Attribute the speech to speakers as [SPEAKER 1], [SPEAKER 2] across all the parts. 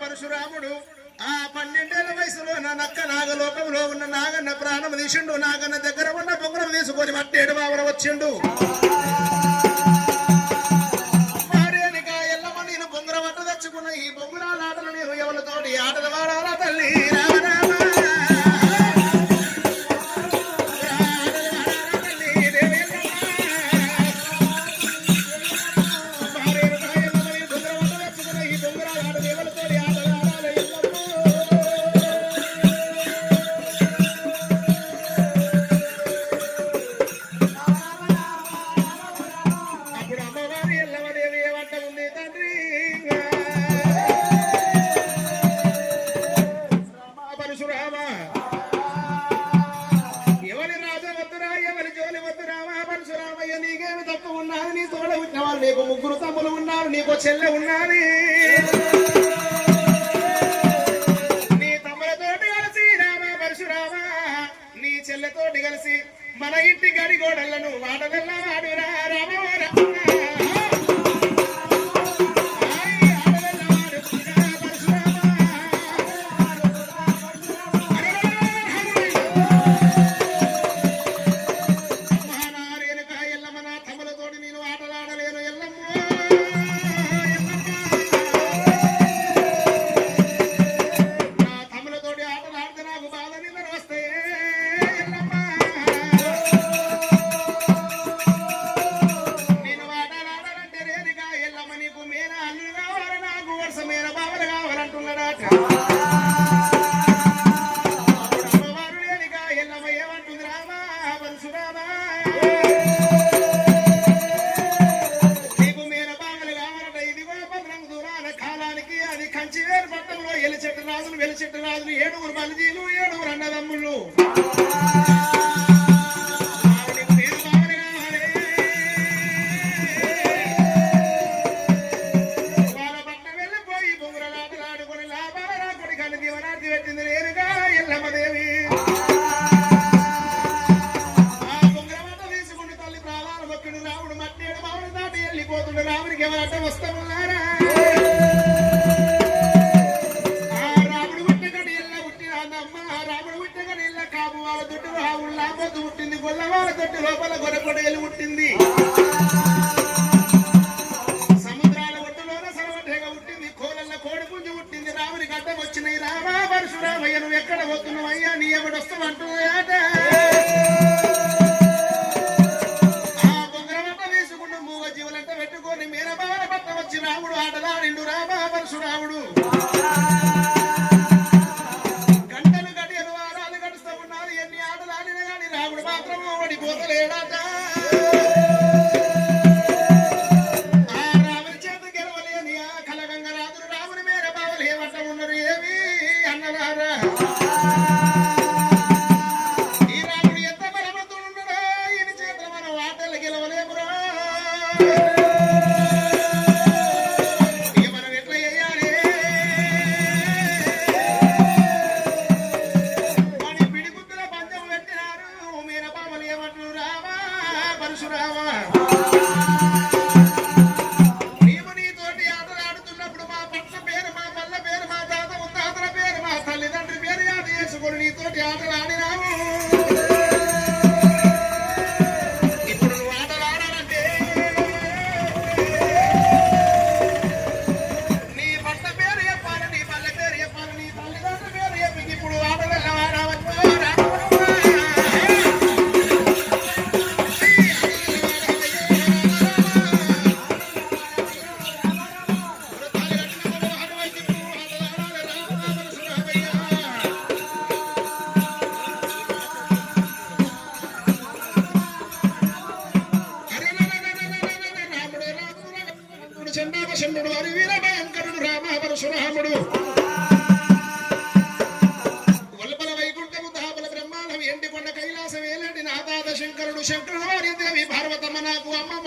[SPEAKER 1] పరశురాముడు ఆ పన్నెండేళ్ళ వయసులో నక్క నాగలోకంలో ఉన్న నాగన్న ప్రాణం తీసిండు. నాగన్న దగ్గర ఉన్న పొంగరం తీసుకొని పట్టేడు బాబర వచ్చిండు.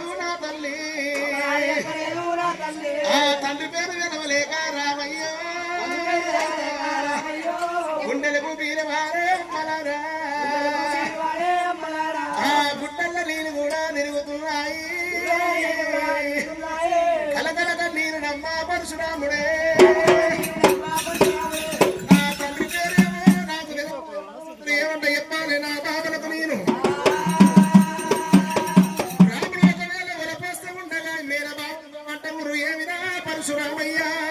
[SPEAKER 1] ఎరువునా తల్లి. తండ్రి పేరు వినవలేక రామయ్యో గుండెలకు పీరవారే అమ్మలారా. గుడ్డల్ల నీళ్ళు కూడా నిరుగుతున్నాయి. కలకలక నీరు నమ్మ పరశురాముడే. So now we are.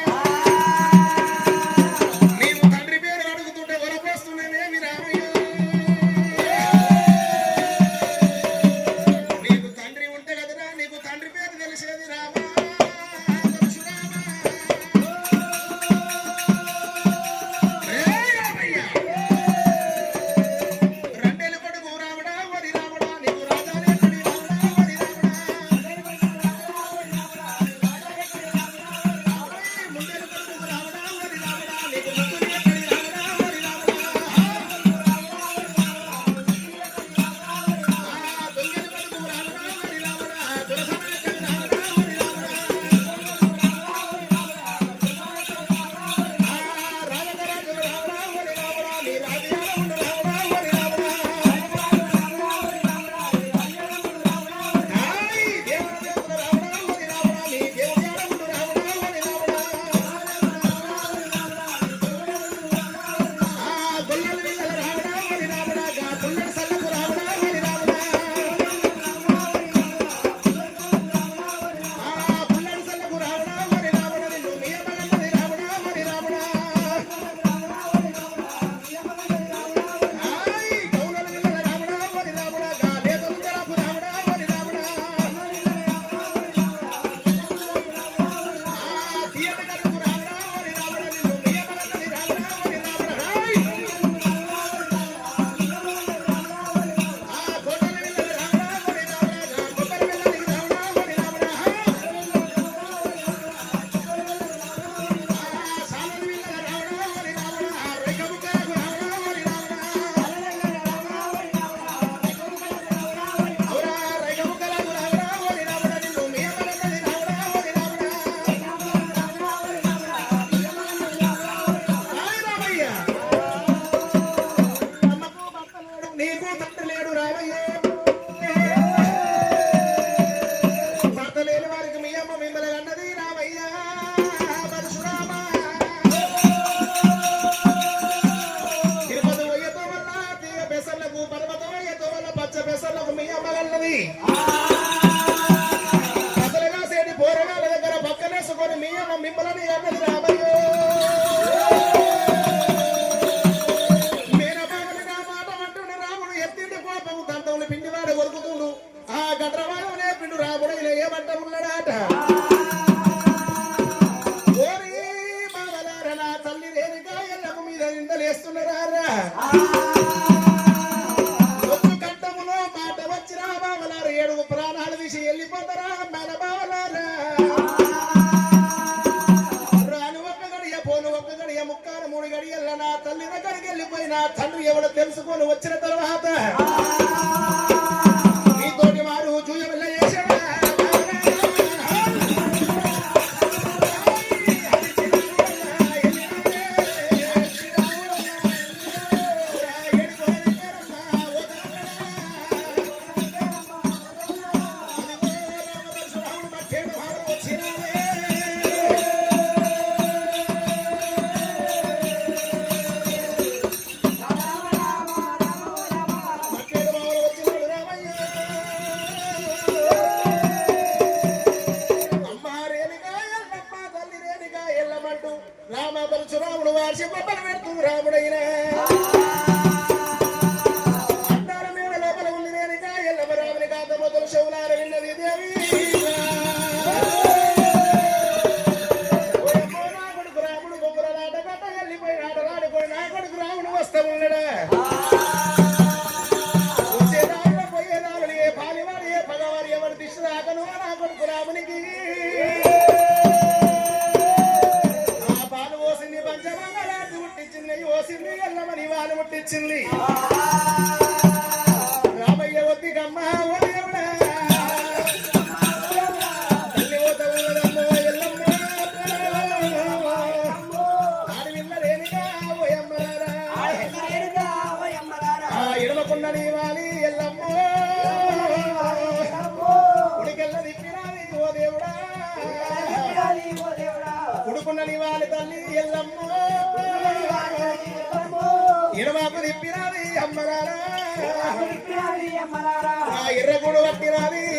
[SPEAKER 1] ముక్కాలు మూడు గడియల్ల నా తల్లి దగ్గరికి వెళ్ళిపోయిన తండ్రి ఎవడో తెలుసుకొని వచ్చిన తర్వాత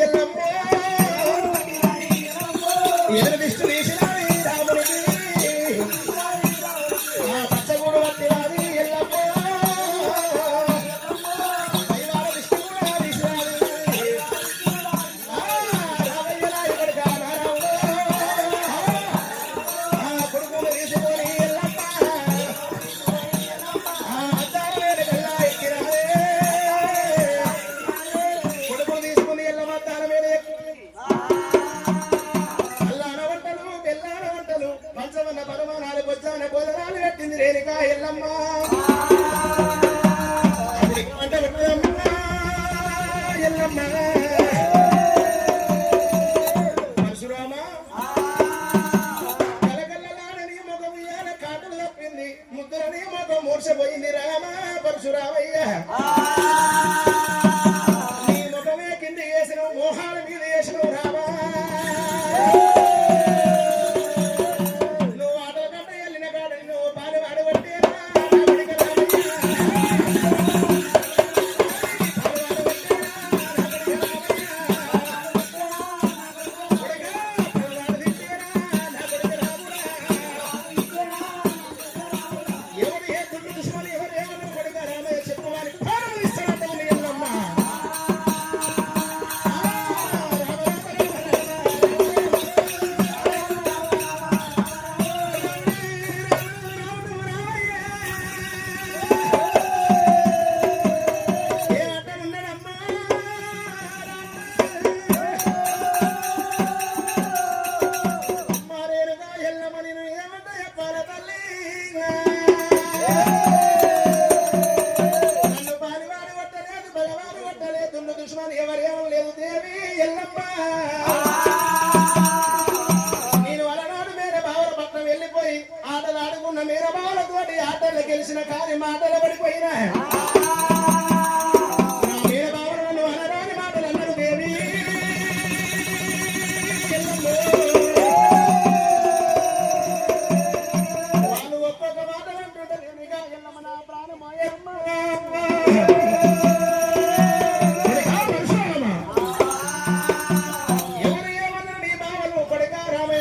[SPEAKER 1] ఎల్లమ్మ.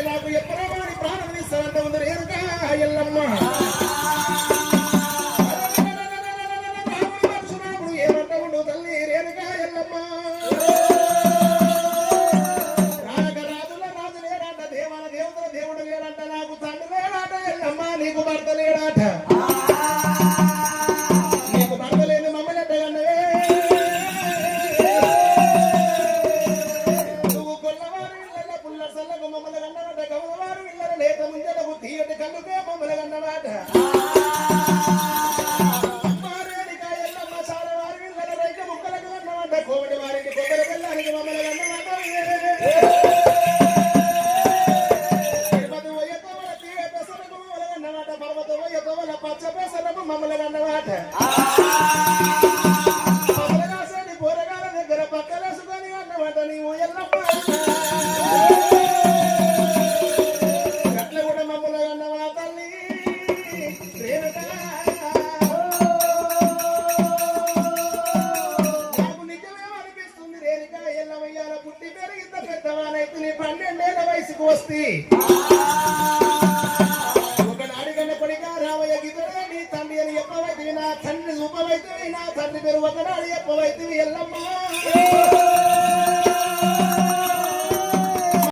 [SPEAKER 1] నాకు ఎప్పుడో వాడి ప్రాణం తీస్తానంట ఉంది. Renuka Yellamma. mão, meu bem, a mão,